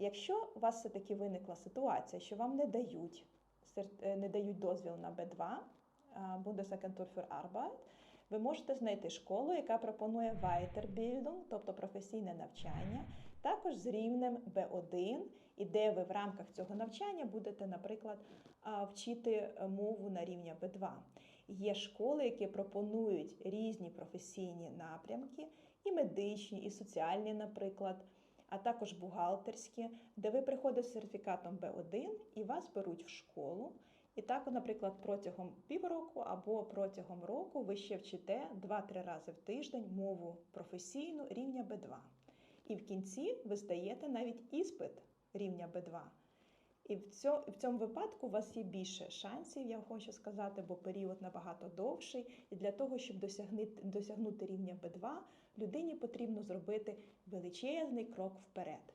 Якщо у вас все-таки виникла ситуація, що вам не дають, е, не дають дозвіл на B2, а, Bundesagentur für Arbeit, ви можете знайти школу, яка пропонує Weiterbildung, тобто професійне навчання, також з рівнем B1, і де ви в рамках цього навчання будете, наприклад, вчити мову на рівні B2. Є школи, які пропонують різні професійні напрямки, і медичні, і соціальні, наприклад, а також бухгалтерські, де ви приходите з сертифікатом Б1 і вас беруть в школу. І так, наприклад, протягом півроку або протягом року ви ще вчите 2-3 рази в тиждень мову професійну рівня Б2. І в кінці ви здаєте навіть іспит рівня B2. І в цьому, в цьому випадку у вас є більше шансів, я хочу сказати, бо період набагато довший. І для того, щоб досягнути, досягнути рівня B2, людині потрібно зробити величезний крок вперед.